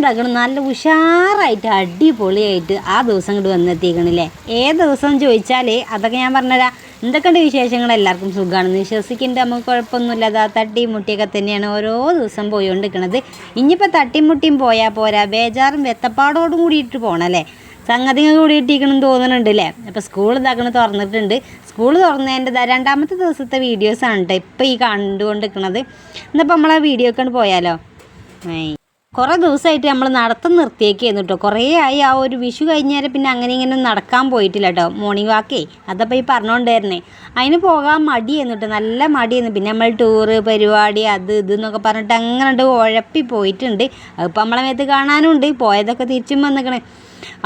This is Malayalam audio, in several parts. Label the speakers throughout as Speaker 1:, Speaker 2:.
Speaker 1: എന്താക്കണം നല്ല ഉഷാറായിട്ട് അടിപൊളിയായിട്ട് ആ ദിവസം ഇങ്ങോട്ട് വന്നെത്തിക്കണില്ലേ? ഏത് ദിവസം ചോദിച്ചാൽ അതൊക്കെ ഞാൻ പറഞ്ഞുതരാം എന്തൊക്കെയുണ്ട് വിശേഷങ്ങൾ? എല്ലാവർക്കും സുഖമാണെന്ന് വിശ്വസിക്കുന്നുണ്ട്. നമുക്ക് കുഴപ്പമൊന്നുമില്ല. അതാ തട്ടിയും മുട്ടിയൊക്കെ തന്നെയാണ് ഓരോ ദിവസം പോയിക്കൊണ്ടിരിക്കണത് ഇനിയിപ്പോൾ തട്ടിയും മുട്ടിയും പോയാൽ പോരാ. ബേജാറും വെത്തപ്പാടോടും കൂടിയിട്ട് പോകണമല്ലേ സംഗതികൾ കൂടി ഇട്ടിരിക്കണം തോന്നുന്നുണ്ട് അല്ലേ അപ്പോൾ സ്കൂൾ ഇതാക്കണ തുറന്നിട്ടുണ്ട്. സ്കൂൾ തുറന്നതിന്റെ രണ്ടാമത്തെ ദിവസത്തെ വീഡിയോസാണ് കേട്ടോ ഇപ്പോൾ ഈ കണ്ടുകൊണ്ടിരിക്കണത് എന്നിപ്പോൾ നമ്മളെ വീഡിയോ ഒക്കെ പോയാലോ കുറേ ദിവസമായിട്ട് നമ്മൾ നടത്തം നിർത്തിയേക്കായിരുന്നു കേട്ടോ. കുറേ ആയി ആ ഒരു വിഷു കഴിഞ്ഞാൽ പിന്നെ അങ്ങനെ ഇങ്ങനെ നടക്കാൻ പോയിട്ടില്ല കേട്ടോ. മോർണിംഗ് വാക്കേ അതപ്പോൾ ഈ പറഞ്ഞുകൊണ്ടായിരുന്നേ അതിന് പോകാൻ മടിയായിരുന്നു കേട്ടോ. നല്ല മടിയായിരുന്നു. പിന്നെ നമ്മൾ ടൂറ് പരിപാടി അത് ഇത് എന്നൊക്കെ പറഞ്ഞിട്ട് അങ്ങനെ ഉണ്ട് ഉഴപ്പി പോയിട്ടുണ്ട്. അതിപ്പോൾ നമ്മളെ മേത്ത് കാണാനുണ്ട്. പോയതൊക്കെ തിരിച്ചും വന്നിക്കണേ.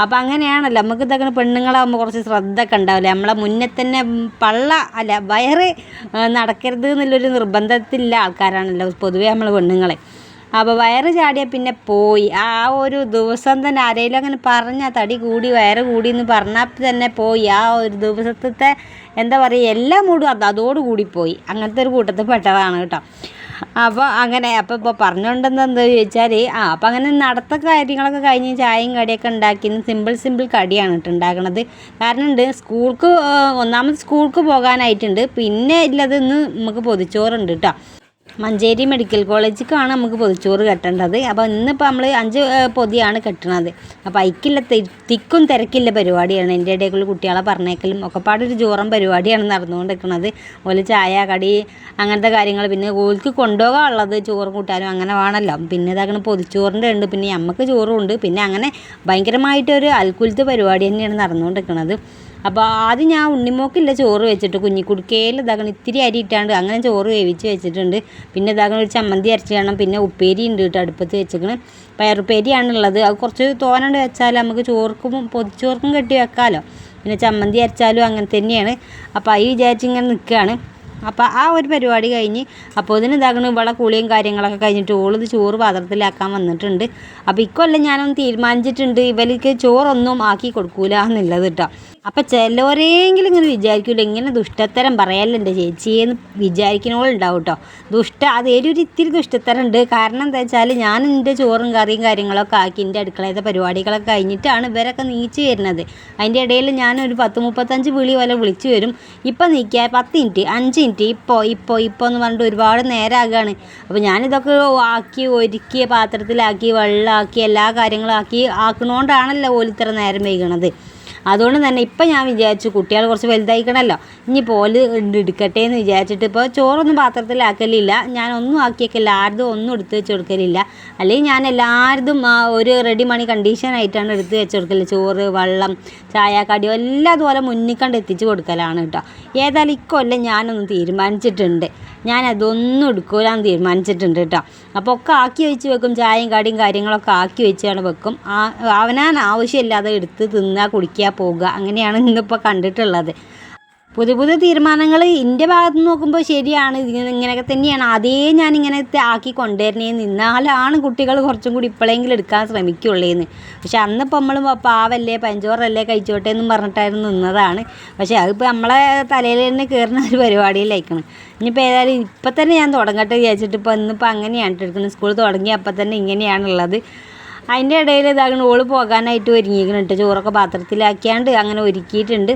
Speaker 1: അപ്പം അങ്ങനെയാണല്ലോ. നമുക്ക് ഇതൊക്കെ പെണ്ണുങ്ങളാകുമ്പോൾ കുറച്ച് ശ്രദ്ധ ഒക്കെ ഉണ്ടാവില്ലേ? നമ്മളെ മുന്നേ തന്നെ പള്ള അല്ല വയറ് നടക്കരുത് എന്നുള്ളൊരു നിർബന്ധത്തിലുള്ള ആൾക്കാരാണല്ലോ പൊതുവേ നമ്മൾ പെണ്ണുങ്ങളെ. അപ്പോൾ വയറ് ചാടിയാൽ പിന്നെ പോയി. ആ ഒരു ദിവസം തന്നെ ആരെങ്കിലും അങ്ങനെ പറഞ്ഞാൽ തടി കൂടി വയറ് കൂടി എന്ന് പറഞ്ഞാൽ തന്നെ പോയി. ആ ഒരു ദിവസത്തെ എന്താ പറയുക എല്ലാം മൂടും. അത് അതോടുകൂടി പോയി. അങ്ങനത്തെ ഒരു കൂട്ടത്തിൽ പെട്ടതാണ് കേട്ടോ. അപ്പോൾ അങ്ങനെ അപ്പോൾ ഇപ്പോൾ പറഞ്ഞുകൊണ്ടെന്ന് എന്താ ചോദിച്ചാൽ ആ അപ്പോൾ അങ്ങനെ നടത്ത കാര്യങ്ങളൊക്കെ കഴിഞ്ഞ് ചായയും കടിയൊക്കെ ഉണ്ടാക്കി സിമ്പിൾ സിമ്പിൾ കടിയാണ് കേട്ടോ ഉണ്ടാക്കണത്. കാരണം ഉണ്ട് സ്കൂൾക്ക് ഒന്നാമത് സ്കൂൾക്ക് പോകാനായിട്ടുണ്ട്. പിന്നെ ഇല്ലത് ഇന്ന് നമുക്ക് പൊതിച്ചോറുണ്ട് കേട്ടോ. മഞ്ചേരി മെഡിക്കൽ കോളേജിലേക്കാണ് നമുക്ക് പൊതിച്ചോറ് കെട്ടേണ്ടത്. അപ്പോൾ ഇന്നിപ്പോൾ നമ്മൾ അഞ്ച് പൊതിയാണ് കെട്ടണത്. അപ്പോൾ അയക്കില്ല തിക്കും തിരക്കില്ല പരിപാടിയാണ്. എന്റെ ഇടയ്ക്കുള്ള കുട്ടികളെ പറഞ്ഞേക്കലും ഒക്കെ പാടൊരു ജോറം പരിപാടിയാണ് നടന്നുകൊണ്ടിരിക്കുന്നത് ഓൽ ചായ കടി അങ്ങനത്തെ കാര്യങ്ങൾ പിന്നെ ഓൽക്ക് കൊണ്ടുപോകാനുള്ളത് ചോറും കൂട്ടാനും അങ്ങനെ വേണമല്ലോ പിന്നെ ഇതാക്കണ പൊതിച്ചോറിന്റെ ഉണ്ട്. പിന്നെ നമുക്ക് ചോറും ഉണ്ട്. പിന്നെ അങ്ങനെ ഭയങ്കരമായിട്ടൊരു അൽക്കുലത്ത് പരിപാടി തന്നെയാണ് നടന്നുകൊണ്ടിരിക്കുന്നത് അപ്പോൾ ആദ്യം ഞാൻ ഉണ്ണിമോക്കില്ല ചോറ് വെച്ചിട്ട് കുഞ്ഞിക്കുടുക്കയിൽ ഇതാക്കണം ഇത്തിരി അരി ഇട്ടാണ്ട് അങ്ങനെ ചോറ് വേവിച്ച് വെച്ചിട്ടുണ്ട്. പിന്നെ ഇതാക്കണം ഒരു ചമ്മന്തി അരച്ച് വേണം പിന്നെ ഉപ്പേരി ഉണ്ട് കേട്ടോ അടുപ്പത്ത് വെച്ചിരിക്കണം പയറുപ്പേരിയാണുള്ളത്. അത് കുറച്ച് തോനണ്ട് വെച്ചാൽ നമുക്ക് ചോർക്കും പൊതിച്ചോർക്കും കെട്ടി വെക്കാമല്ലോ പിന്നെ ചമ്മന്തി അരച്ചാലും അങ്ങനെ തന്നെയാണ്. അപ്പോൾ അത് വിചാരിച്ച് ഇങ്ങനെ നിൽക്കുകയാണ് അപ്പോൾ ആ ഒരു പരിപാടി കഴിഞ്ഞ് അപ്പോൾ ഇതിന് ഇതാകണം ഇവിടെ കുളിയും കാര്യങ്ങളൊക്കെ കഴിഞ്ഞിട്ട് ഓളിത് ചോറ് പാത്രത്തിലാക്കാൻ വന്നിട്ടുണ്ട്. അപ്പോൾ ഇക്കൊല്ലം ഞാനൊന്ന് തീരുമാനിച്ചിട്ടുണ്ട് ഇവർക്ക് ചോറൊന്നും ആക്കി കൊടുക്കൂല എന്നുള്ളത് കേട്ടോ. അപ്പോൾ ചിലവരെങ്കിലും ഇങ്ങനെ വിചാരിക്കില്ല ഇങ്ങനെ ദുഷ്ടത്തരം പറയാലോ എന്റെ ചേച്ചിയെന്ന് വിചാരിക്കണോളുണ്ടാവും കേട്ടോ ദുഷ്ട അത് ഒരു ഇത്തിരി ദുഷ്ടത്തരം ഉണ്ട് കാരണം എന്താ വെച്ചാൽ ഞാൻ എന്റെ ചോറും കറിയും കാര്യങ്ങളൊക്കെ ആക്കി എന്റെ അടുക്കളയത്തെ പരിപാടികളൊക്കെ കഴിഞ്ഞിട്ടാണ് ഇവരൊക്കെ നീച്ച് വരുന്നത്. അതിന്റെ ഇടയിൽ ഞാൻ ഒരു പത്ത് മുപ്പത്തഞ്ച് വിളി വല വിളിച്ചു വരും. ഇപ്പം നീക്കിയാൽ പത്ത് മിനിറ്റ് അഞ്ച് മിനിറ്റ് ഇപ്പോൾ ഇപ്പോൾ ഇപ്പോൾ എന്ന് പറഞ്ഞിട്ട് ഒരുപാട് നേരമാകുകയാണ് അപ്പോൾ ഞാനിതൊക്കെ ആക്കി ഒരുക്കി പാത്രത്തിലാക്കി വെള്ളമാക്കി എല്ലാ കാര്യങ്ങളും ആക്കി ആക്കണോണ്ടാണല്ലോ ഓലിത്ര നേരം വൈകണത്. അതുകൊണ്ട് തന്നെ ഇപ്പം ഞാൻ വിചാരിച്ചു കുട്ടികൾ കുറച്ച് വലുതായിക്കണമല്ലോ ഇനി പോൽ എടുക്കട്ടെ എന്ന് വിചാരിച്ചിട്ട് ഇപ്പോൾ ചോറൊന്നും പാത്രത്തിലാക്കലില്ല. ഞാൻ ഒന്നും ആക്കിയൊക്കെ ആർതും ഒന്നും എടുത്ത് വെച്ച് കൊടുക്കലില്ല. അല്ലെങ്കിൽ ഞാൻ എല്ലാവരും ഒരു റെഡി മണി കണ്ടീഷനായിട്ടാണ് എടുത്ത് വെച്ച് കൊടുക്കൽ. ചോറ് വെള്ളം ചായ എല്ലാം അതുപോലെ മുന്നിൽ കണ്ട് എത്തിച്ച് കൊടുക്കലാണ് കേട്ടോ. ഏതായാലും ഇക്കൊല്ലം ഞാനൊന്ന് തീരുമാനിച്ചിട്ടുണ്ട്. ഞാൻ അതൊന്നും എടുക്കൂലെന്ന് തീരുമാനിച്ചിട്ടുണ്ട് കേട്ടോ. അപ്പോൾ ഒക്കെ ആക്കി വെച്ച് വെക്കും ചായയും കടിയും കാര്യങ്ങളൊക്കെ ആക്കി വെച്ചാണ് വെക്കും. ആ അവനാൻ ആവശ്യമില്ലാതെ എടുത്ത് തിന്നുക കുടിക്കുക പോകുക അങ്ങനെയാണ് ഇന്നിപ്പോൾ കണ്ടിട്ടുള്ളത്. പുതിയ പുതിയ തീരുമാനങ്ങൾ എന്റെ ഭാഗത്ത് നിന്ന് നോക്കുമ്പോൾ ശരിയാണ്. ഇങ്ങനെ ഇങ്ങനെയൊക്കെ തന്നെയാണ്. അതേ ഞാൻ ഇങ്ങനെ ആക്കി കൊണ്ടുവരണേ നിന്നാലാണ് കുട്ടികൾ കുറച്ചും കൂടി ഇപ്പോഴെങ്കിലും എടുക്കാൻ ശ്രമിക്കുള്ളേന്ന്. പക്ഷെ അന്നിപ്പോൾ നമ്മൾ പാവല്ലേ പഞ്ചോറല്ലേ കഴിച്ചോട്ടെ എന്നും പറഞ്ഞിട്ടായിരുന്നു നിന്നതാണ്. പക്ഷേ അതിപ്പോൾ നമ്മളെ തലയിൽ തന്നെ കയറുന്ന ഒരു പരിപാടിയിലേക്കാണ് ഇനിയിപ്പോൾ ഏതായാലും ഇപ്പം തന്നെ ഞാൻ തുടങ്ങട്ടെ വിചാരിച്ചിട്ട് ഇപ്പോൾ ഇന്നിപ്പോൾ അങ്ങനെയാണ് എടുക്കുന്നത്. സ്കൂൾ തുടങ്ങി അപ്പം തന്നെ ഇങ്ങനെയാണുള്ളത്. അതിന്റെ ഇടയിൽ ഇതാകണം ഓൾ പോകാനായിട്ട് ഒരുങ്ങിയിരിക്കണം ചോറൊക്കെ പാത്രത്തിലാക്കിയാണ്ട് അങ്ങനെ ഒരുക്കിയിട്ടുണ്ട്.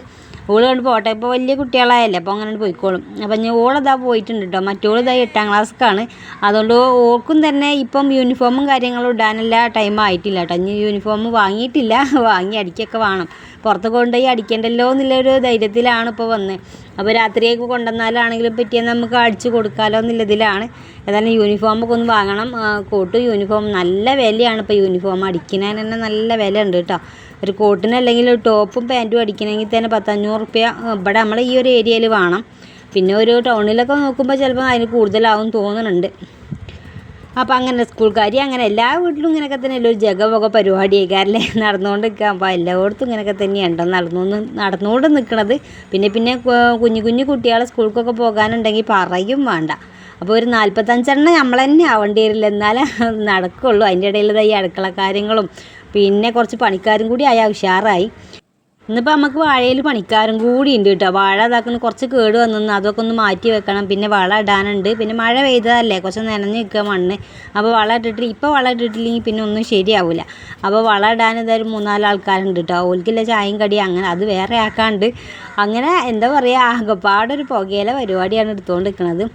Speaker 1: ഓൾ കൊണ്ട് പോട്ടെ. ഇപ്പോൾ വലിയ കുട്ടികളായല്ലേ അപ്പോൾ അങ്ങനെ പോയിക്കോളും. അപ്പം ഞാൻ ഓളതാ പോയിട്ടുണ്ട് കേട്ടോ മറ്റോൾ ഇതാ എട്ടാം ക്ലാസ്ക്കാണ്. അതുകൊണ്ട് ഓൾക്കും തന്നെ ഇപ്പം യൂണിഫോമും കാര്യങ്ങളും ഇടാനല്ല ടൈം ആയിട്ടില്ല കേട്ടോ ഇനി യൂണിഫോം വാങ്ങിയിട്ടില്ല വാങ്ങി അടിക്കൊക്കെ വേണം. പുറത്ത് കൊണ്ടുപോയി അടിക്കണ്ടല്ലോ എന്നുള്ളൊരു ധൈര്യത്തിലാണ് ഇപ്പോൾ വന്നത് അപ്പോൾ രാത്രിയൊക്കെ കൊണ്ടുവന്നാലാണെങ്കിലും പറ്റിയാൽ നമുക്ക് അടിച്ച് കൊടുക്കാമല്ലോ എന്നുള്ളതിലാണ്. ഏതായാലും യൂണിഫോമൊക്കെ ഒന്ന് വാങ്ങണം. കോട്ട് യൂണിഫോം നല്ല വിലയാണ് ഇപ്പോൾ യൂണിഫോം. അടിക്കുന്നതിന് തന്നെ നല്ല വില ഉണ്ട് കേട്ടോ ഒരു കോട്ടിന് അല്ലെങ്കിൽ ടോപ്പും പാന്റും അടിക്കണമെങ്കിൽ തന്നെ പത്തഞ്ഞൂറ് റുപ്യ ഇവിടെ നമ്മൾ ഈ ഒരു ഏരിയയിൽ വേണം. പിന്നെ ഒരു ടൗണിലൊക്കെ നോക്കുമ്പോൾ ചിലപ്പോൾ അതിന് കൂടുതലാവും തോന്നുന്നുണ്ട്. അപ്പോൾ അങ്ങനെ സ്കൂൾ കാര്യം അങ്ങനെ എല്ലാ വീട്ടിലും ഇങ്ങനെയൊക്കെ തന്നെ ഒരു ജഗവക ആയിക്കാരല്ലേ നടന്നുകൊണ്ട് നിൽക്കുക അപ്പോൾ എല്ലായിടത്തും ഇങ്ങനെയൊക്കെ തന്നെയുണ്ടോ നടന്നു നടന്നുകൊണ്ട് നിൽക്കണത് പിന്നെ പിന്നെ കുഞ്ഞു കുഞ്ഞു കുട്ടികളെ സ്കൂൾക്കൊക്കെ പോകാനുണ്ടെങ്കിൽ പറയും വേണ്ട. അപ്പോൾ ഒരു നാൽപ്പത്തഞ്ചെണ്ണം നമ്മൾ തന്നെ ആവേണ്ടി വരില്ല. എന്നാലേ നടക്കുള്ളൂ. അതിന്റെ ഇടയിൽ ഈ അടുക്കള കാര്യങ്ങളും പിന്നെ കുറച്ച് പണിക്കാരും കൂടി ആയാൽ ഉഷാറായി. ഇന്നിപ്പോൾ നമുക്ക് വാഴയിൽ പണിക്കാരും കൂടി ഉണ്ട് കേട്ടോ വാഴ ഇതാക്കുന്ന കുറച്ച് കേട് വന്നു അതൊക്കെ ഒന്ന് മാറ്റി വെക്കണം. പിന്നെ വള ഇടാനുണ്ട്. പിന്നെ മഴ പെയ്തതല്ലേ കുറച്ച് നനഞ്ഞ് നിൽക്കുക മണ്ണ് അപ്പോൾ വള ഇട്ടിട്ട് ഇപ്പോൾ വള ഇട്ടിട്ടില്ലെങ്കിൽ പിന്നെ ഒന്നും ശരിയാവില്ല അപ്പോൾ വള ഇടാൻ ഇതായാലും മൂന്നാൽ ആൾക്കാരുണ്ട് കേട്ടോ ഓൽക്കില്ല ചായയും കടി അങ്ങനെ അത് വേറെ ആക്കാണ്ട്. അങ്ങനെ എന്താ പറയുക ആകെപ്പാടൊരു പുകയില പരിപാടിയാണ് എടുത്തുകൊണ്ട് നിൽക്കുന്നത്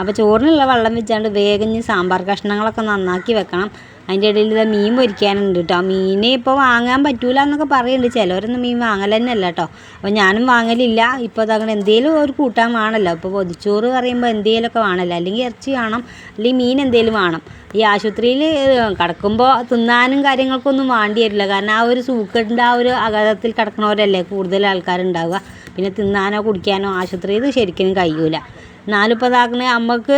Speaker 1: അപ്പോൾ ചോറിനുള്ള വെള്ളം വെച്ചാണ്ട് വേഗം സാമ്പാർ കഷ്ണങ്ങളൊക്കെ നന്നാക്കി വെക്കണം. അതിന്റെ ഇടയിൽ ഇതാ മീൻ പൊരിക്കാനുണ്ട് കേട്ടോ മീൻ ഇപ്പോൾ വാങ്ങാൻ പറ്റൂല എന്നൊക്കെ പറയുന്നുണ്ട് ചിലവരൊന്നും മീൻ വാങ്ങൽ തന്നെ അല്ല കേട്ടോ അപ്പോൾ ഞാനും വാങ്ങലില്ല. ഇപ്പോൾ അതങ്ങനെ എന്തെങ്കിലും ഒരു കൂട്ടാൻ വേണമല്ലോ ഇപ്പോൾ പൊതിച്ചോറ് പറയുമ്പോൾ എന്തെങ്കിലുമൊക്കെ വേണമല്ലോ അല്ലെങ്കിൽ ഇറച്ചി വേണം. അല്ലെങ്കിൽ മീൻ എന്തെങ്കിലും വേണം. ഈ ആശുപത്രിയിൽ കിടക്കുമ്പോൾ തിന്നാനും കാര്യങ്ങൾക്കൊന്നും വേണ്ടി വരില്ല. കാരണം ആ ഒരു സൂക്കടിന്റെ ആ ഒരു അകലത്തിൽ കിടക്കുന്നവരല്ലേ കൂടുതൽ ആൾക്കാരുണ്ടാവുക. പിന്നെ തിന്നാനോ കുടിക്കാനോ ആശുപത്രിയിൽ ശരിക്കും കഴിയൂല. എന്നാലും ഇപ്പോൾ ഇതാക്കണ നമുക്ക്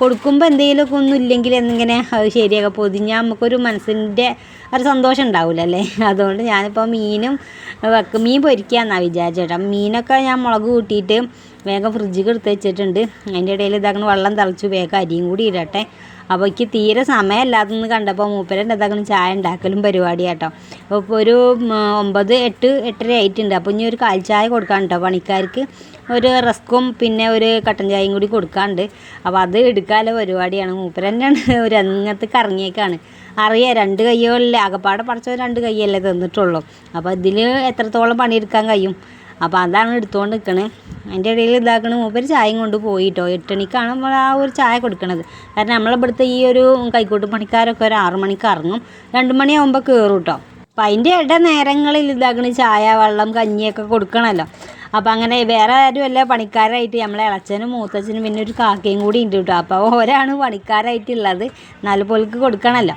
Speaker 1: കൊടുക്കുമ്പോൾ എന്തെങ്കിലുമൊക്കെ ഒന്നും ഇല്ലെങ്കിൽ എന്നിങ്ങനെ അത് ശരിയാക്കുക പൊതിഞ്ഞാൽ നമുക്കൊരു മനസ്സിന്റെ ഒരു സന്തോഷം ഉണ്ടാവില്ല അല്ലേ? അതുകൊണ്ട് ഞാനിപ്പോൾ മീനും വെക്കും മീൻ പൊരിക്കാമെന്നാണ് വിചാരിച്ചേട്ടാ മീനൊക്കെ ഞാൻ മുളക് കൂട്ടിയിട്ട് വേഗം ഫ്രിഡ്ജിൽ എടുത്ത് വെച്ചിട്ടുണ്ട്. അതിന്റെ ഇടയിൽ ഇതാക്കണ വെള്ളം തിളച്ചു വേഗം അരിയും കൂടി ഇടട്ടെ. അപ്പോൾ എനിക്ക് തീരെ സമയമല്ലാതെന്ന് കണ്ടപ്പോൾ മൂപ്പരന്റെ എന്താക്കണം ചായ ഉണ്ടാക്കലും പരിപാടി കേട്ടോ അപ്പോൾ ഒരു ഒമ്പത് എട്ട് എട്ടര ആയിട്ടുണ്ട്. അപ്പോൾ ഇനി ഒരു കാൽ ചായ കൊടുക്കാൻ കേട്ടോ പണിക്കാർക്ക്. ഒരു റസ്ക്കും പിന്നെ ഒരു കട്ടൻ ചായയും കൂടി കൊടുക്കാണ്ട്. അപ്പോൾ അത് എടുക്കാനുള്ള പരിപാടിയാണ്. മൂപ്പരന്നെയാണ് ഒരു അങ്ങത്ത് കറങ്ങിയേക്കാണ്. അറിയാം രണ്ട് കയ്യോ അല്ലേ അകപ്പാടെ പടച്ചോ രണ്ട് കയ്യല്ലേ തന്നിട്ടുള്ളൂ. അപ്പോൾ ഇതിൽ എത്രത്തോളം പണിയെടുക്കാൻ കഴിയും? അപ്പോൾ അതാണ് എടുത്തുകൊണ്ട് നിൽക്കണേ അതിന്റെ ഇടയിൽ ഇതാക്കണ മൂപ്പര് ചായയും കൊണ്ട് പോയിട്ടോ. എട്ടണിക്കാണ് നമ്മൾ ആ ഒരു ചായ കൊടുക്കണത്. കാരണം നമ്മളിവിടുത്തെ ഈ ഒരു കൈക്കോട്ട് പണിക്കാരൊക്കെ ഒരു ആറ് മണിക്ക് ഇറങ്ങും. രണ്ട് മണിയാകുമ്പോൾ കയറും കേട്ടോ അപ്പം അതിന്റെ ഇട നേരങ്ങളിൽ ഇതാക്കണ ചായ വെള്ളം കഞ്ഞിയൊക്കെ കൊടുക്കണമല്ലോ അപ്പം അങ്ങനെ വേറെ ആരും അല്ല പണിക്കാരായിട്ട്. നമ്മളെ ഇളച്ചനും മൂത്തച്ഛനും പിന്നെ ഒരു കാക്കയും കൂടി ഉണ്ട് കേട്ടോ. അപ്പോൾ ഒരാണ് പണിക്കാരായിട്ടുള്ളത്. നാല് പോൾക്ക് കൊടുക്കണമല്ലോ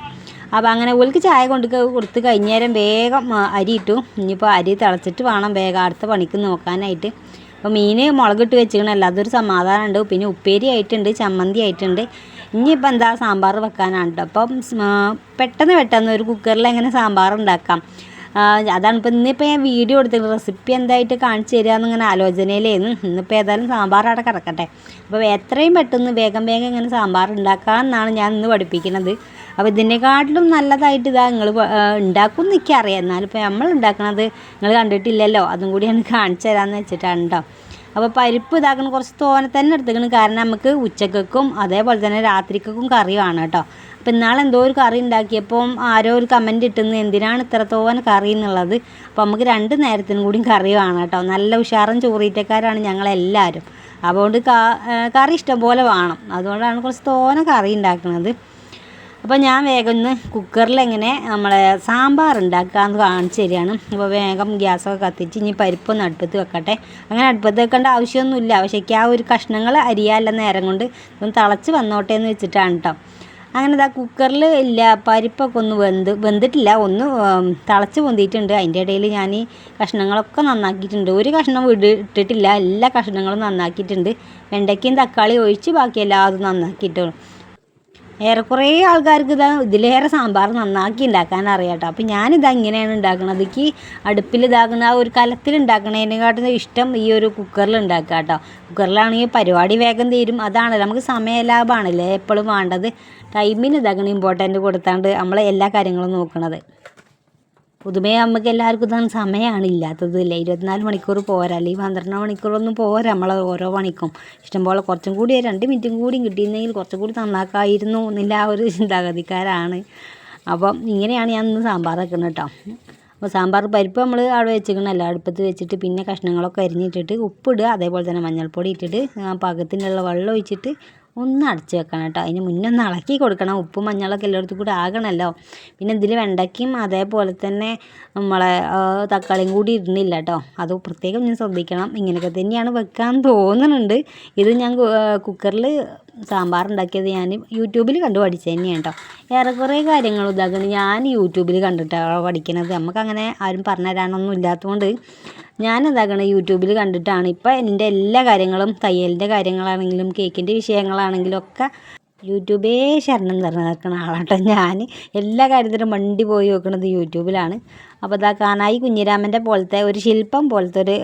Speaker 1: അപ്പോൾ അങ്ങനെ ഓൽക്ക് ചായ കൊണ്ട് കൊടുത്ത് കഴിഞ്ഞേരം വേഗം അരി ഇട്ടു. ഇനിയിപ്പോൾ അരി തിളച്ചിട്ട് വേണം വേഗം അടുത്ത പണിക്ക് നോക്കാനായിട്ട്. അപ്പോൾ മീൻ മുളകിട്ട് വെച്ചിക്കണല്ലോ അതൊരു സമാധാനമുണ്ട് പിന്നെ ഉപ്പേരി ആയിട്ടുണ്ട് ചമ്മന്തി ആയിട്ടുണ്ട്. ഇനിയിപ്പോൾ എന്താ സാമ്പാർ വെക്കാനാണ് കേട്ടോ അപ്പം പെട്ടെന്ന് പെട്ടെന്ന് ഒരു കുക്കറിൽ എങ്ങനെ സാമ്പാർ ഉണ്ടാക്കാം. അതാണ് ഇപ്പം ഇന്നിപ്പോൾ ഞാൻ വീഡിയോ എടുത്തിട്ട് റെസിപ്പി എന്തായിട്ട് കാണിച്ചു തരിക ഇങ്ങനെ ആലോചനയിലായിരുന്നു ഇന്നിപ്പോൾ ഏതായാലും സാമ്പാർ അവിടെ കിടക്കട്ടെ. അപ്പോൾ എത്രയും പെട്ടെന്ന് വേഗം വേഗം ഇങ്ങനെ സാമ്പാർ ഉണ്ടാക്കാം എന്നാണ് ഞാൻ ഇന്ന് പഠിപ്പിക്കുന്നത് അപ്പോൾ ഇതിനെക്കാട്ടിലും നല്ലതായിട്ട് ഇതാ നിങ്ങൾ ഉണ്ടാക്കും എന്നൊക്കെ അറിയാം എന്നാലും ഇപ്പോൾ നമ്മൾ ഉണ്ടാക്കുന്നത് നിങ്ങൾ കണ്ടിട്ടില്ലല്ലോ. അതും കൂടിയാണ് കാണിച്ചു തരാമെന്ന് വെച്ചിട്ടാണ് കേട്ടോ അപ്പോൾ പരിപ്പ് ഇതാക്കണം കുറച്ച് തോനെ തന്നെ എടുത്തേക്കണം കാരണം നമുക്ക് ഉച്ചക്കും അതേപോലെ തന്നെ രാത്രിക്കും കറി വേണം കേട്ടോ അപ്പോൾ ഇന്നാളെ എന്തോ ഒരു കറി ഉണ്ടാക്കിയപ്പം ആരോ ഒരു കമന്റ് ഇട്ടുന്നത് എന്തിനാണ് ഇത്ര തോന കറി എന്നുള്ളത്? അപ്പോൾ നമുക്ക് രണ്ട് നേരത്തിനും കൂടി കറി വേണം കേട്ടോ നല്ല ഉഷാറും ചോറീറ്റക്കാരാണ് ഞങ്ങളെല്ലാവരും. അതുകൊണ്ട് കറി ഇഷ്ടം പോലെ വേണം. അതുകൊണ്ടാണ് കുറച്ച് തോനെ കറി ഉണ്ടാക്കുന്നത് അപ്പോൾ ഞാൻ വേഗം ഒന്ന് കുക്കറിൽ എങ്ങനെ നമ്മളെ സാമ്പാർ ഉണ്ടാക്കാമെന്ന് കാണിച്ചു തരികയാണ്. അപ്പോൾ വേഗം ഗ്യാസൊക്കെ കത്തിച്ച് ഇനി പരിപ്പൊന്ന് അടുപ്പത്ത് വെക്കട്ടെ. അങ്ങനെ അടുപ്പത്ത് വെക്കേണ്ട ആവശ്യമൊന്നുമില്ല. പക്ഷേ ആ ഒരു കഷ്ണങ്ങൾ അരിയാല്ല നേരം കൊണ്ട് ഒന്ന് തിളച്ച് വന്നോട്ടെ എന്ന് വെച്ചിട്ടാണ് കേട്ടോ അങ്ങനെ ഇതാ കുക്കറിൽ ഇല്ല പരിപ്പൊക്കെ ഒന്ന് വെന്ത് വെന്തിട്ടില്ല. ഒന്ന് തിളച്ച് പൊന്തിയിട്ടുണ്ട്. അതിന്റെ ഇടയിൽ ഞാൻ ഈ കഷ്ണങ്ങളൊക്കെ നന്നാക്കിയിട്ടുണ്ട്. ഒരു കഷ്ണം വിട് ഇട്ടിട്ടില്ല. എല്ലാ കഷ്ണങ്ങളും നന്നാക്കിയിട്ടുണ്ട്. വെണ്ടയ്ക്കയും തക്കാളി ഒഴിച്ച് ബാക്കി എല്ലാതും നന്നാക്കിയിട്ടുള്ളൂ ഏറെക്കുറെ ആൾക്കാർക്ക് ഇതാ ഇതിലേറെ സാമ്പാർ നന്നാക്കി ഉണ്ടാക്കാൻ അറിയാട്ടോ കേട്ടോ അപ്പം ഞാനിതാ ഇങ്ങനെയാണ് ഉണ്ടാക്കുന്നത് എനിക്ക് അടുപ്പിൽ ഇതാക്കുന്ന ആ ഒരു കലത്തിൽ ഉണ്ടാക്കണതിനെക്കാട്ടും ഇഷ്ടം ഈ ഒരു കുക്കറിൽ ഉണ്ടാക്കുക കേട്ടോ കുക്കറിലാണെങ്കിൽ പരിപാടി വേഗം തീരും. അതാണല്ലോ. നമുക്ക് സമയലാഭമാണല്ലേ എപ്പോഴും വേണ്ടത്. ടൈമിന് ഇതാക്കണം ഇമ്പോർട്ടന്റ് കൊടുത്താണ്ട് നമ്മൾ എല്ലാ കാര്യങ്ങളും നോക്കണത്. പൊതുവേ നമുക്ക് എല്ലാവർക്കും ഇതാണ് സമയമാണ് ഇല്ലാത്തത് അല്ലേ ഇരുപത്തിനാല് മണിക്കൂർ പോരാ. അല്ലെങ്കിൽ പന്ത്രണ്ട് മണിക്കൂറൊന്നും പോരാ. നമ്മളെ ഓരോ പണിക്കും. ഇഷ്ടംപോലെ കുറച്ചും കൂടി രണ്ട് മിനിറ്റും കൂടി കിട്ടിയിരുന്നെങ്കിൽ കുറച്ചും കൂടി നന്നാക്കായിരുന്നു എന്നില്ല ആ ഒരു ചിന്താഗതിക്കാരാണ്. അപ്പം ഇങ്ങനെയാണ് ഞാൻ ഇന്ന് സാമ്പാർ വെക്കുന്നത് കേട്ടോ. അപ്പോൾ സാമ്പാർ പരിപ്പ് നമ്മൾ അവിടെ വെച്ചിരിക്കണമല്ലോ അടുപ്പത്ത് വെച്ചിട്ട് പിന്നെ കഷ്ണങ്ങളൊക്കെ അരിഞ്ഞിട്ടിട്ട് ഉപ്പിടുക. അതേപോലെ തന്നെ മഞ്ഞൾപ്പൊടി ഇട്ടിട്ട് പാകത്തിനുള്ള വെള്ളം ഒഴിച്ചിട്ട് ഒന്ന് അടച്ച് വെക്കണം കേട്ടോ. അതിന് മുന്നേ ഒന്ന് ഇളക്കി കൊടുക്കണം. ഉപ്പും മഞ്ഞളൊക്കെ എല്ലായിടത്തും കൂടി ആകണമല്ലോ. പിന്നെ ഇതിൽ വെണ്ടയ്ക്കയും അതേപോലെ തന്നെ നമ്മളെ തക്കാളിയും കൂടി ഇരുന്നില്ല കേട്ടോ. അത് പ്രത്യേകം ഞാൻ ശ്രദ്ധിക്കണം. ഇങ്ങനെയൊക്കെ തന്നെയാണ് വെക്കാൻ തോന്നുന്നുണ്ട്. ഇത് ഞാൻ കുക്കറിൽ സാമ്പാർ ഉണ്ടാക്കിയത് ഞാൻ യൂട്യൂബിൽ കണ്ടു പഠിച്ചത് തന്നെയാണ് കേട്ടോ ഏറെക്കുറെ കാര്യങ്ങൾ ഇതാക്കുന്നത് ഞാൻ യൂട്യൂബിൽ കണ്ടിട്ടാണ് പഠിക്കുന്നത് നമുക്കങ്ങനെ ആരും പറഞ്ഞു തരാനൊന്നും ഇല്ലാത്തതുകൊണ്ട് ഞാൻ ഇതാക്കണം യൂട്യൂബിൽ കണ്ടിട്ടാണ്. ഇപ്പം എന്റെ എല്ലാ കാര്യങ്ങളും തയ്യലിന്റെ കാര്യങ്ങളാണെങ്കിലും കേക്കിന്റെ വിഷയങ്ങളാണെങ്കിലും ഒക്കെ യൂട്യൂബേ ശരണം നിറഞ്ഞിരിക്കുന്ന ആളാട്ടോ. ഞാൻ എല്ലാ കാര്യത്തിലും മണ്ടി പോയി നോക്കുന്നത് യൂട്യൂബിലാണ്. അപ്പോൾ ഇതാ കാണായി കുഞ്ഞിരാമന്റെ പോലത്തെ ഒരു ശില്പം പോലത്തെ ഒരു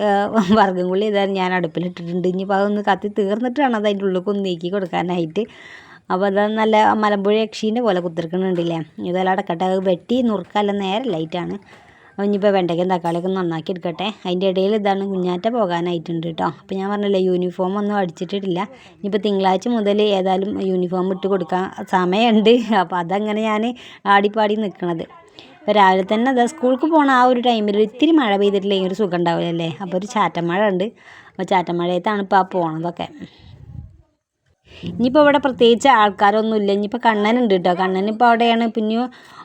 Speaker 1: വർഗം കൂടി ഇതാ ഞാൻ അടുപ്പിലിട്ടിട്ടുണ്ട് ഇനിയിപ്പോൾ അതൊന്ന് കത്തി തീർന്നിട്ടാണ് അത് അതിന്റെ ഉള്ളിൽ ഒന്ന് നീക്കി കൊടുക്കാനായിട്ട്. അപ്പോൾ അത് നല്ല മലമ്പുഴ യക്ഷീന്റെ പോലെ കുത്തിരിക്കണുണ്ടല്ലേ? ഇതെല്ലാം അടക്കട്ടെ. വെട്ടി വെട്ടി നുറുക്കാല്ല നേരെ ലൈറ്റാണ് ഇനിയിപ്പോൾ വെണ്ടയ്ക്കും തക്കാളിയൊക്കെ നന്നാക്കി എടുക്കട്ടെ. അതിന്റെ ഇടയിൽ ഇതാണ് കുഞ്ഞാറ്റ പോകാനായിട്ടുണ്ട് കേട്ടോ. അപ്പോൾ ഞാൻ പറഞ്ഞില്ലേ യൂണിഫോം ഒന്നും അടിച്ചിട്ടിട്ടില്ല. ഇനിയിപ്പോൾ തിങ്കളാഴ്ച മുതൽ ഏതായാലും യൂണിഫോം ഇട്ട് കൊടുക്കാൻ സമയമുണ്ട്. അപ്പോൾ അതങ്ങനെ ഞാൻ ആടിപ്പാടി നിൽക്കണത് ഇപ്പോൾ രാവിലെ തന്നെ അതാ സ്കൂൾക്ക് പോണ ആ ഒരു ടൈമിൽ ഇത്തിരി മഴ പെയ്തിട്ടില്ലെങ്കിൽ ഒരു സുഖം ഉണ്ടാവില്ലല്ലേ? അപ്പോൾ ഒരു ചാറ്റമഴ ഉണ്ട്. അപ്പോൾ ചാറ്റമഴയത്താണ് ഇപ്പോൾ ആ പോണതൊക്കെ. ഇനിയിപ്പോൾ ഇവിടെ പ്രത്യേകിച്ച് ആൾക്കാരൊന്നുമില്ല. ഇനിയിപ്പോൾ കണ്ണനുണ്ട് കേട്ടോ. കണ്ണനിപ്പോൾ അവിടെയാണ്. പിന്നെ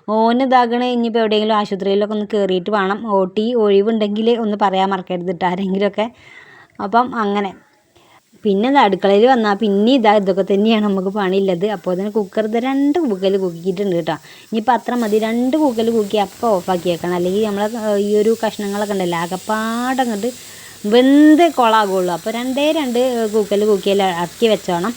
Speaker 1: ഓന് ഇതാകണ ഇനിയിപ്പോൾ എവിടെയെങ്കിലും ആശുപത്രിയിലൊക്കെ ഒന്ന് കയറിയിട്ട് വേണം. ഓട്ടി ഒഴിവുണ്ടെങ്കിൽ ഒന്ന് പറയാൻ മറക്കരുത് കേട്ടോ ആരെങ്കിലുമൊക്കെ. അപ്പം അങ്ങനെ. പിന്നെ ഇത് അടുക്കളയിൽ വന്നാൽ പിന്നെ ഇതാ ഇതൊക്കെ തന്നെയാണ് നമുക്ക് പണിയുള്ളത് അപ്പോൾ തന്നെ കുക്കർ ഇത് രണ്ട് കൂക്കൽ കുക്കിയിട്ടുണ്ട് കേട്ടോ ഇനിയിപ്പോൾ അത്ര മതി. രണ്ട് കൂക്കൽ കുക്കി അപ്പോൾ ഓഫാക്കി വെക്കണം അല്ലെങ്കിൽ നമ്മൾ ഈ ഒരു കഷ്ണങ്ങളൊക്കെ ഉണ്ടല്ലോ ആകെപ്പാടങ്ങോട്ട് വെന്ത് കൊളാകുള്ളൂ. അപ്പോൾ രണ്ടേ രണ്ട് കൂക്കൽ കുക്കിയിൽ ഇറക്കി വെച്ചോണം.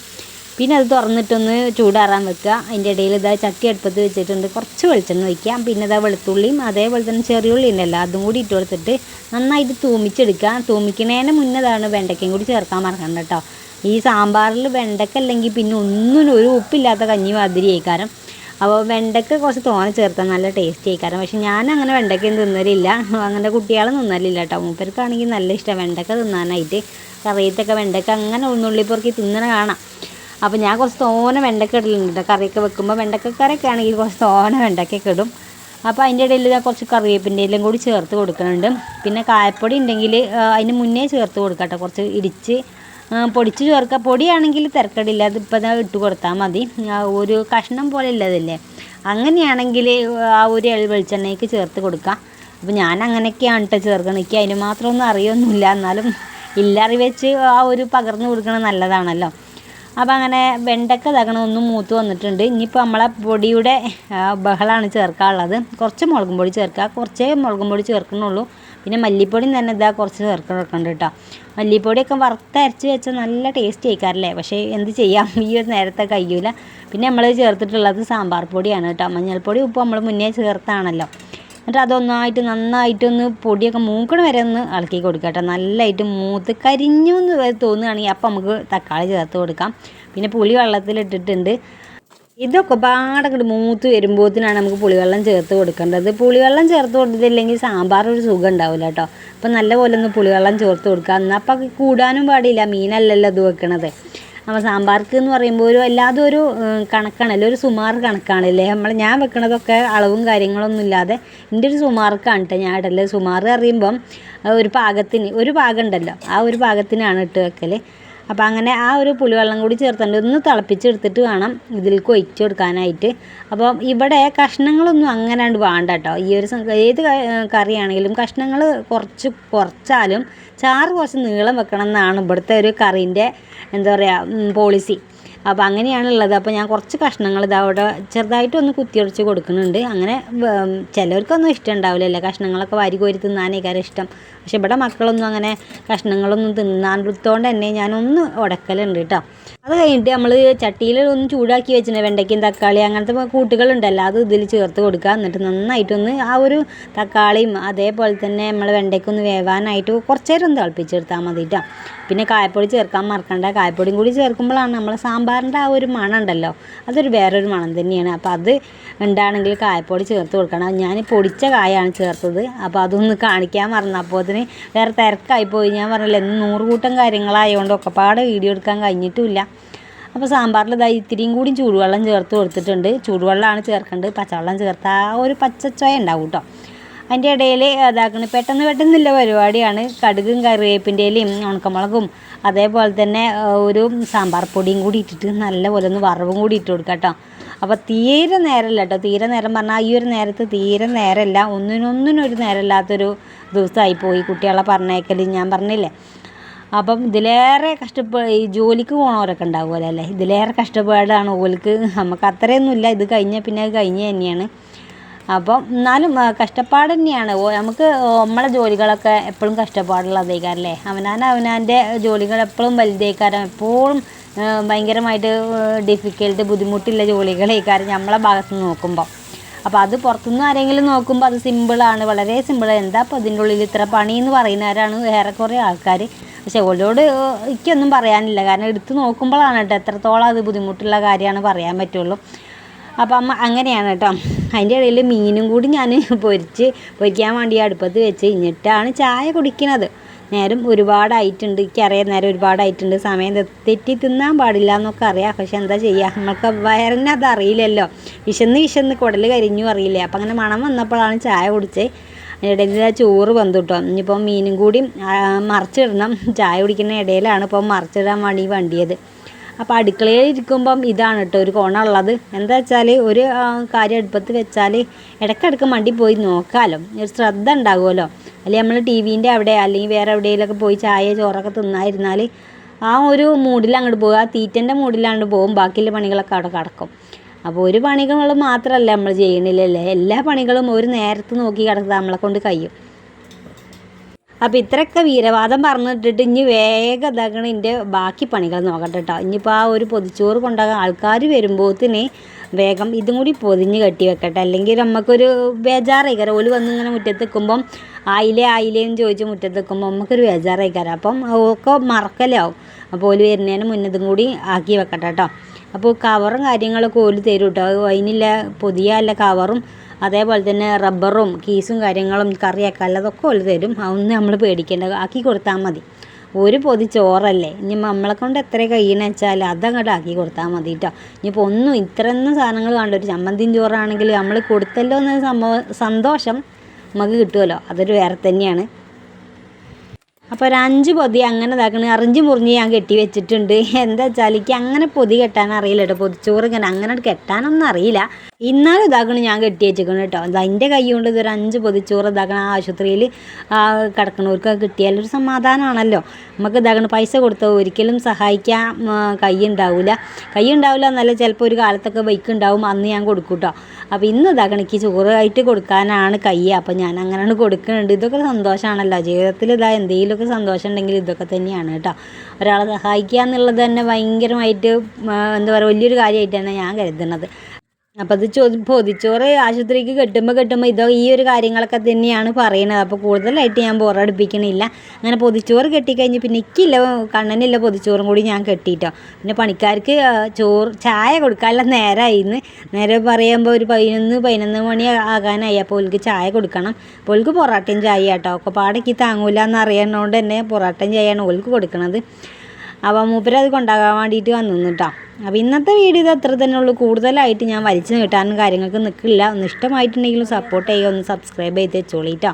Speaker 1: പിന്നെ അത് തുറന്നിട്ടൊന്ന് ചൂടാറാൻ വെക്കുക. അതിന്റെ ഇടയിൽ ഇതാ ചട്ടി അടുപ്പത്ത് വെച്ചിട്ടുണ്ട്. കുറച്ച് വെളിച്ചെണ്ണ ഒഴിക്കുക. പിന്നെ ഇതാ വെളുത്തുള്ളിയും അതേപോലെ തന്നെ ചെറിയുള്ളി ഉണ്ടല്ലോ അതും കൂടി ഇട്ട് കൊടുത്തിട്ട് നന്നായിട്ട് തൂമിച്ചെടുക്കുക. തൂമിക്കണേനെ മുന്നതാണ് വെണ്ടയ്ക്കയും കൂടി ചേർക്കാൻ മറക്കണ്ട കേട്ടോ. ഈ സാമ്പാറിൽ വെണ്ടക്ക അല്ലെങ്കിൽ പിന്നെ ഒന്നിനും ഒരു ഉപ്പില്ലാത്ത കഞ്ഞി മാതിരി ആയിക്കാരം. അപ്പോൾ വെണ്ടയ്ക്ക കുറച്ച് തോനെ ചേർത്താൽ നല്ല ടേസ്റ്റ് ആയിക്കാരം. പക്ഷേ ഞാൻ അങ്ങനെ വെണ്ടയ്ക്കയും തിന്നലില്ല. അങ്ങനെ കുട്ടികളും തിന്നലില്ല കേട്ടോ. മൂപ്പർക്കാണെങ്കിൽ നല്ല ഇഷ്ടമാണ് വെണ്ടയ്ക്ക തിന്നാനായിട്ട്. കറിയത്തൊക്കെ വെണ്ടയ്ക്ക അങ്ങനെ ഉള്ളുള്ളിപ്പുറക്കി തിന്നണ കാണാം. അപ്പോൾ ഞാൻ കുറച്ച് തോന വെണ്ടക്ക ഇടലുണ്ട്. കറിയൊക്കെ വെക്കുമ്പോൾ വെണ്ടക്ക കറിയൊക്കെ ആണെങ്കിൽ കുറച്ച് തോന വെണ്ടയ്ക്കൊക്കെ ഇടും. അപ്പോൾ അതിന്റെ ഇടയിൽ ഞാൻ കുറച്ച് കറിവേപ്പിന്റെ എല്ലാം കൂടി ചേർത്ത് കൊടുക്കുന്നുണ്ട് പിന്നെ കായപ്പൊടി ഉണ്ടെങ്കിൽ അതിന് മുന്നേ ചേർത്ത് കൊടുക്കാം കേട്ടോ കുറച്ച് ഇടിച്ച് പൊടിച്ച് ചേർക്കുക. പൊടിയാണെങ്കിൽ തിരക്കടില്ല. അതിപ്പോൾ ഞാൻ ഇട്ട് കൊടുത്താൽ മതി. ഒരു കഷ്ണം പോലെ ഉള്ളതല്ലേ. അങ്ങനെയാണെങ്കിൽ ആ ഒരു എൾ വെളിച്ചെണ്ണയ്ക്ക് ചേർത്ത് കൊടുക്കാം. അപ്പോൾ ഞാൻ അങ്ങനെയൊക്കെയാണ് കേട്ടോ ചേർക്കണം എനിക്ക് അതിന് മാത്രമൊന്നും അറിയൊന്നുമില്ല. എന്നാലും ഇല്ലറി വെച്ച് ആ ഒരു പകർന്നു കൊടുക്കണത് നല്ലതാണല്ലോ. അപ്പോൾ അങ്ങനെ വെണ്ടക്ക തകണം ഒന്ന് മൂത്ത് വന്നിട്ടുണ്ട്. ഇനിയിപ്പോൾ നമ്മളെ പൊടിയുടെ ബഹളാണ് ചേർക്കാനുള്ളത്. കുറച്ച് മുളകും പൊടി ചേർക്കുക. കുറച്ചേ മുളകും പൊടി ചേർക്കുന്നുള്ളൂ. പിന്നെ മല്ലിപ്പൊടിയും തന്നെ ഇതാ കുറച്ച് ചേർക്കുന്നുണ്ട് കേട്ടോ. മല്ലിപ്പൊടിയൊക്കെ വറുത്തരച്ച് വെച്ചാൽ നല്ല ടേസ്റ്റ് ആയിക്കാറല്ലേ പക്ഷേ എന്ത് ചെയ്യാം? ഈ ഒരു നേരത്തെ കഴിയൂല. പിന്നെ നമ്മൾ ചേർത്തിട്ടുള്ളത് സാമ്പാർ പൊടിയാണ് കേട്ടോ. മഞ്ഞൾപ്പൊടി ഉപ്പ് നമ്മൾ മുന്നേ ചേർത്താണല്ലോ. എന്നിട്ട് അതൊന്നായിട്ട് നന്നായിട്ടൊന്ന് പൊടിയൊക്കെ മൂക്കണ വരെ ഒന്ന് ഇളക്കി കൊടുക്കുക കേട്ടോ. നല്ലതായിട്ട് മൂത്ത് കരിഞ്ഞു എന്ന് തോന്നുകയാണെങ്കിൽ അപ്പം നമുക്ക് തക്കാളി ചേർത്ത് കൊടുക്കാം. പിന്നെ പുളി വെള്ളത്തിലിട്ടിട്ടുണ്ട് ഇതൊക്കെ പാടങ്ങോട്ട് മൂത്ത് വരുമ്പോഴത്തിനാണ് നമുക്ക് പുളിവെള്ളം ചേർത്ത് കൊടുക്കേണ്ടത്. പുളിവെള്ളം ചേർത്ത് കൊടുത്തില്ലെങ്കിൽ സാമ്പാർ ഒരു സുഖം ഉണ്ടാവില്ല കേട്ടോ. അപ്പം നല്ലപോലെ ഒന്ന് പുളിവെള്ളം ചേർത്ത് കൊടുക്കുക. എന്നാൽ അപ്പം കൂടാനും പാടില്ല. മീനല്ലല്ലോ ഇത് വെക്കണത്. അപ്പോൾ സാമ്പാർക്ക് എന്ന് പറയുമ്പോൾ ഒരു അല്ലാതെ ഒരു കണക്കാണല്ലോ ഒരു സുമാർ കണക്കാണല്ലേ നമ്മൾ ഞാൻ വെക്കണതൊക്കെ അളവും കാര്യങ്ങളൊന്നും ഇല്ലാതെ എന്റെ ഒരു സുമാർക്കാണ് കേട്ടോ ഞാൻ ഇടൽ. സുമാർ അറിയുമ്പം ഒരു പാകത്തിന് ഒരു പാകം ഉണ്ടല്ലോ ആ ഒരു പാകത്തിനാണ് ഇട്ട് വെക്കൽ അപ്പോൾ അങ്ങനെ ആ ഒരു പുളിവെള്ളം കൂടി ചേർത്തുകൊണ്ട് ഒന്ന് തിളപ്പിച്ചെടുത്തിട്ട് വേണം ഇതിലേക്ക് ഒഴിച്ച് കൊടുക്കാനായിട്ട് അപ്പോൾ ഇവിടെ കഷ്ണങ്ങളൊന്നും അങ്ങനെ ഉണ്ട് വേണ്ട കേട്ടോ ഈ ഒരു ഏത് കറിയാണെങ്കിലും കഷ്ണങ്ങൾ കുറച്ച് കുറച്ചാലും ചാറ് കുറച്ച് നീളം വെക്കണം എന്നാണ് ഇവിടുത്തെ ഒരു കറീന്റെ എന്താ പറയുക പോളിസി അപ്പോൾ അങ്ങനെയാണുള്ളത്. അപ്പോൾ ഞാൻ കുറച്ച് കഷ്ണങ്ങൾ ഇതാ അവിടെ ചെറുതായിട്ട് ഒന്ന് കുത്തിയൊടിച്ച് കൊടുക്കുന്നുണ്ട്. അങ്ങനെ ചിലർക്കൊന്നും ഇഷ്ടം ഉണ്ടാവില്ലല്ലോ കഷ്ണങ്ങളൊക്കെ വാരി കോരി തിന്നാനേക്കാരം ഇഷ്ടം. പക്ഷെ ഇവിടെ മക്കളൊന്നും അങ്ങനെ കഷ്ണങ്ങളൊന്നും തിന്നാനടുത്തോണ്ട് തന്നെ ഞാനൊന്ന് ഉടക്കലുണ്ട് കേട്ടോ അത് കഴിഞ്ഞിട്ട് നമ്മൾ ചട്ടിയിൽ ഒന്ന് ചൂടാക്കി വെച്ചിട്ടുണ്ട് വെണ്ടയ്ക്കും തക്കാളി അങ്ങനത്തെ കൂട്ടുകളുണ്ടല്ലോ. അത് ഇതിൽ ചേർത്ത് കൊടുക്കുക. എന്നിട്ട് നന്നായിട്ടൊന്ന് ആ ഒരു തക്കാളിയും അതേപോലെ തന്നെ നമ്മൾ വെണ്ടയ്ക്കൊന്ന് വേവാനായിട്ട് കുറച്ച് നേരം ഒന്ന് തിളപ്പിച്ചെടുത്താൽ മതി കേട്ടോ പിന്നെ കായപ്പൊടി ചേർക്കാൻ മറക്കണ്ട. കായപ്പൊടിയും കൂടി ചേർക്കുമ്പോഴാണ് നമ്മൾ സാമ്പാറിന്റെ ആ ഒരു മണം ഉണ്ടല്ലോ അതൊരു വേറൊരു മണം തന്നെയാണ്. അപ്പോൾ അത് ഉണ്ടാണെങ്കിൽ കായപ്പൊടി ചേർത്ത് കൊടുക്കണം. ഞാൻ പൊടിച്ച കായാണ് ചേർത്തത്. അപ്പോൾ അതൊന്ന് കാണിക്കാൻ മറന്നപ്പോൾ അതിന് വേറെ തിരക്കായിപ്പോയി ഞാൻ പറഞ്ഞില്ല ഇന്ന് നൂറ് കൂട്ടം കാര്യങ്ങളായതുകൊണ്ട് ഒക്കെപ്പാടെ വീഡിയോ എടുക്കാൻ കഴിഞ്ഞിട്ടുമില്ല. അപ്പോൾ സാമ്പാറിൽ ഇതായി ഇത്തിരിയും കൂടി ചൂടുവെള്ളം ചേർത്ത് കൊടുത്തിട്ടുണ്ട്. ചൂടുവെള്ളമാണ് ചേർക്കേണ്ടത്. പച്ചവെള്ളം ചേർത്താൽ ഒരു പച്ചച്ചോയ ഉണ്ടാവും കേട്ടോ അതിന്റെ ഇടയിൽ ഇതാക്കണ. പെട്ടെന്ന് പെട്ടെന്നുള്ള പരിപാടിയാണ്. കടുകും കറിവേപ്പിന്റെ ഇലയും ഉണക്കമുളകും അതേപോലെ തന്നെ ഒരു സാമ്പാർ പൊടിയും കൂടി ഇട്ടിട്ട് നല്ലപോലെ ഒന്ന് വറവും കൂടി ഇട്ട് കൊടുക്കാം കേട്ടോ അപ്പോൾ തീരെ നേരമല്ല കേട്ടോ തീരെ നേരം പറഞ്ഞാൽ ഈ ഒരു നേരത്ത് തീരെ നേരമല്ല ഒന്നിനൊന്നിനൊരു നേരമില്ലാത്തൊരു ദിവസമായി പോയി. കുട്ടികളെ പറഞ്ഞേക്കൽ ഞാൻ പറഞ്ഞില്ലേ? അപ്പം ഇതിലേറെ കഷ്ടപ്പാട് ഈ ജോലിക്ക് പോണവരൊക്കെ ഉണ്ടാവുമല്ലോ അല്ലേ? ഇതിലേറെ കഷ്ടപ്പാടാണ് ഓൽക്ക്. നമുക്ക് അത്രയൊന്നുമില്ല. ഇത് കഴിഞ്ഞാൽ പിന്നെ അത് കഴിഞ്ഞ് തന്നെയാണ്. അപ്പം എന്നാലും കഷ്ടപ്പാട് തന്നെയാണ്. നമുക്ക് നമ്മളെ ജോലികളൊക്കെ എപ്പോഴും കഷ്ടപ്പാടുള്ള കഷ്ടപ്പാടുള്ളതേക്കാരല്ലേ അവനാൻ അവനാന്റെ ജോലികൾ എപ്പോഴും വലുതേക്കാരം എപ്പോഴും ഭയങ്കരമായിട്ട് ഡിഫിക്കൽട്ട് ബുദ്ധിമുട്ടുള്ള ജോലികളേക്കാരം നമ്മളെ ഭാഗത്ത് നിന്ന് നോക്കുമ്പോൾ അപ്പോൾ അത് പുറത്തുനിന്ന് ആരെങ്കിലും നോക്കുമ്പോൾ അത് സിമ്പിളാണ് വളരെ സിമ്പിൾ എന്താ അപ്പോൾ അതിന്റെ ഉള്ളിൽ ഇത്ര പണി എന്ന് പറയുന്നവരാണ് ഏറെക്കുറെ ആൾക്കാർ. പക്ഷേ ഓരോട് എനിക്കൊന്നും പറയാനില്ല. കാരണം എടുത്ത് നോക്കുമ്പോഴാണ് കേട്ടോ എത്രത്തോളം അത് ബുദ്ധിമുട്ടുള്ള കാര്യമാണ് പറയാൻ പറ്റുള്ളൂ. അപ്പം അമ്മ അങ്ങനെയാണ് കേട്ടോ. അതിന്റെ ഇടയിൽ മീനും കൂടി ഞാൻ പൊരിച്ച് പൊരിക്കാൻ വേണ്ടി അടുപ്പത്ത് വെച്ച് കഴിഞ്ഞിട്ടാണ് ചായ കുടിക്കുന്നത് നേരം ഒരുപാടായിട്ടുണ്ട്. എനിക്കറിയാം നേരം ഒരുപാടായിട്ടുണ്ട്. സമയം തെറ്റി തിന്നാൻ പാടില്ല എന്നൊക്കെ അറിയാം. പക്ഷെ എന്താ ചെയ്യുക നമ്മൾക്ക് വയറിന് അത് അറിയില്ലല്ലോ. വിശന്ന് വിശന്ന് കുടൽ കരിഞ്ഞു അറിയില്ലേ? അപ്പം അങ്ങനെ മണം വന്നപ്പോഴാണ് ചായ കുടിച്ചത് ഇടയിൽ ചോറ് വന്നു കേട്ടോ. ഇനിയിപ്പം മീനും കൂടി മറിച്ചിടണം. ചായ കുടിക്കുന്ന ഇടയിലാണ് ഇപ്പം മറിച്ചിടാൻ വേണ്ടി വണ്ടിയത്. അപ്പോൾ അടുക്കളയിൽ ഇരിക്കുമ്പം ഇതാണ് കേട്ടോ ഒരു കോണുള്ളത്. എന്താ വെച്ചാൽ ഒരു കാര്യം അടുപ്പത്ത് വെച്ചാൽ ഇടയ്ക്കിടയ്ക്ക് മണ്ടി പോയി നോക്കാമല്ലോ ഒരു ശ്രദ്ധ ഉണ്ടാകുമല്ലോ. അല്ലെങ്കിൽ നമ്മൾ ടി വിന്റെ അവിടെ അല്ലെങ്കിൽ വേറെ എവിടെയെങ്കിലൊക്കെ പോയി ചായ ചോറൊക്കെ തിന്നായിരുന്നാൽ ആ ഒരു മൂഡിൽ അങ്ങോട്ട് പോകുക ആ തീറ്റന്റെ മൂഡിലാണ്ട് പോകും. ബാക്കിയുള്ള പണികളൊക്കെ അവിടെ കിടക്കും. അപ്പോൾ ഒരു പണികൾ മാത്രമല്ല നമ്മൾ ചെയ്യണില്ലല്ലേ എല്ലാ പണികളും ഒരു നേരത്ത് നോക്കി കിടക്കുക നമ്മളെ കൊണ്ട് കഴിയും. അപ്പോൾ ഇത്രയൊക്കെ വീരവാദം പറഞ്ഞിട്ടിട്ട് ഇനി വേഗം ഇതാക്കണം എന്റെ ബാക്കി പണികൾ നോക്കട്ടെ കേട്ടോ ഇനിയിപ്പോൾ ആ ഒരു പൊതിച്ചോറ് കൊണ്ടാകാൻ ആൾക്കാർ വരുമ്പോഴത്തിന് വേഗം ഇതും കൂടി പൊതിഞ്ഞ് കെട്ടി വെക്കട്ടെ. അല്ലെങ്കിൽ നമുക്കൊരു ബേജാറായിക്കാരം. ഓൽ വന്ന് ഇങ്ങനെ മുറ്റത്ത് നിൽക്കുമ്പം ആയില്ലേ ആയില്ലേ എന്ന് ചോദിച്ച് മുറ്റത്ത് നിൽക്കുമ്പോൾ നമുക്കൊരു ബേജാറായിക്കാരം. അപ്പം ഒക്കെ മറക്കലാവും അപ്പോൾ ഓൽ വരുന്നതിന് മുന്നതും കൂടി ആക്കി വെക്കട്ടെ കേട്ടോ അപ്പോൾ കവറും കാര്യങ്ങളൊക്കെ ഓൽ തരും കേട്ടോ അതിനില്ല പുതിയ കവറും അതേപോലെ തന്നെ റബ്ബറും കീസും കാര്യങ്ങളും കറിയൊക്കെ അല്ലതൊക്കെ ഓൽ തരും. അതൊന്നും നമ്മൾ പേടിക്കേണ്ട ആക്കി കൊടുത്താൽ മതി. ഒരു പൊതി ചോറല്ലേ. ഇനി നമ്മളെ കൊണ്ട് എത്ര കഴിയണ വെച്ചാൽ അതങ്ങോട്ട് ആക്കി കൊടുത്താൽ മതി കേട്ടോ ഇനിയിപ്പോൾ ഒന്നും ഇത്രയൊന്നും സാധനങ്ങൾ കണ്ട ഒരു ചമ്മന്തിയും ചോറാണെങ്കിൽ നമ്മൾ കൊടുത്തല്ലോ എന്ന സംഭവം സന്തോഷം നമുക്ക് കിട്ടുമല്ലോ അതൊരു വേറെ തന്നെയാണ്. അപ്പോൾ ഒരു അഞ്ച് പൊതി അങ്ങനെ ഇതാക്കണ. അറിഞ്ച് മുറിഞ്ഞ് ഞാൻ കെട്ടി വെച്ചിട്ടുണ്ട്. എന്താ വെച്ചാൽ എനിക്ക് അങ്ങനെ പൊതി കെട്ടാൻ അറിയില്ല കേട്ടോ. പൊതിച്ചോറ് ഇങ്ങനെ അങ്ങനെ കെട്ടാനൊന്നും അറിയില്ല. ഇന്നാലും ഇതാക്കണ ഞാൻ കെട്ടി വെച്ചിരിക്കണം കേട്ടോ. അതിന്റെ കൈ കൊണ്ട് ഇതൊരു അഞ്ച് പൊതിച്ചോറ് ഇതാക്കണ ആശുപത്രിയിൽ കിടക്കണവർക്ക് ഒരു സമാധാനമാണല്ലോ നമുക്ക് ഇതാക്കണ പൈസ കൊടുത്തോ ഒരിക്കലും സഹായിക്കാൻ കൈ ഉണ്ടാവില്ല കൈ ഉണ്ടാവില്ല എന്നല്ല ചിലപ്പോൾ ഒരു കാലത്തൊക്കെ ബൈക്ക് ഉണ്ടാവും. അന്ന് ഞാൻ കൊടുക്കും കേട്ടോ. അപ്പോൾ ഇന്ന് ഇതാ എനിക്ക് ചോറായിട്ട് കൊടുക്കാനാണ് കൈ അപ്പോൾ ഞാൻ അങ്ങനെയാണ് കൊടുക്കുന്നുണ്ട് ഇതൊക്കെ സന്തോഷമാണല്ലോ ജീവിതത്തിൽ ഇതാ എന്തെങ്കിലുമൊക്കെ സന്തോഷം ഉണ്ടെങ്കിൽ ഇതൊക്കെ തന്നെയാണ് കേട്ടോ. ഒരാളെ സഹായിക്കുക എന്നുള്ളത് തന്നെ ഭയങ്കരമായിട്ട് എന്താ പറയുക വലിയൊരു കാര്യമായിട്ട് തന്നെ ഞാൻ കരുതുന്നത്. അപ്പോൾ അത് ചോ പൊതിച്ചോറ് ആശുപത്രിക്ക് കെട്ടുമ്പോൾ കെട്ടുമ്പോൾ ഇതോ ഈ ഒരു കാര്യങ്ങളൊക്കെ തന്നെയാണ് പറയുന്നത് അപ്പോൾ കൂടുതലായിട്ട് ഞാൻ ബോറടിപ്പിക്കണില്ല അങ്ങനെ പൊതിച്ചോറ് കെട്ടിക്കഴിഞ്ഞ് പിന്നെ എനിക്കില്ല കണ്ണനില്ല പൊതിച്ചോറും കൂടി ഞാൻ കെട്ടിയിട്ടോ പിന്നെ പണിക്കാർക്ക് ചോറ് ചായ കൊടുക്കാനുള്ള നേരമായിരുന്നു നേരെ പറയുമ്പോൾ ഒരു പതിനൊന്ന് പതിനൊന്ന് മണി ആകാനായി. അപ്പോൾ ഓൾക്ക് ചായ കൊടുക്കണം. അപ്പോൾ ഓൾക്ക് പൊറാട്ടയും ചായ കേട്ടോ ഒക്കെ പാടേക്ക് താങ്ങൂല എന്ന് അറിയണോണ്ട് തന്നെ പൊറാട്ടയും ചായയാണ് ഓൾക്ക് കൊടുക്കണത്. അപ്പോൾ മൂപ്പരത് കൊണ്ടാകാൻ വേണ്ടിയിട്ട് വന്നു കേട്ടോ അപ്പോൾ ഇന്നത്തെ വീഡിയോ ഇത് അത്ര തന്നെ ഉള്ളൂ. കൂടുതലായിട്ട് ഞാൻ വലിച്ചു നീട്ടാനും കാര്യങ്ങൾക്ക് നിൽക്കില്ല ഒന്ന് ഇഷ്ടമായിട്ടുണ്ടെങ്കിലും സപ്പോർട്ട് ചെയ്യുക. ഒന്ന് സബ്സ്ക്രൈബ് ചെയ്ത് വെച്ചോളീട്ടോ.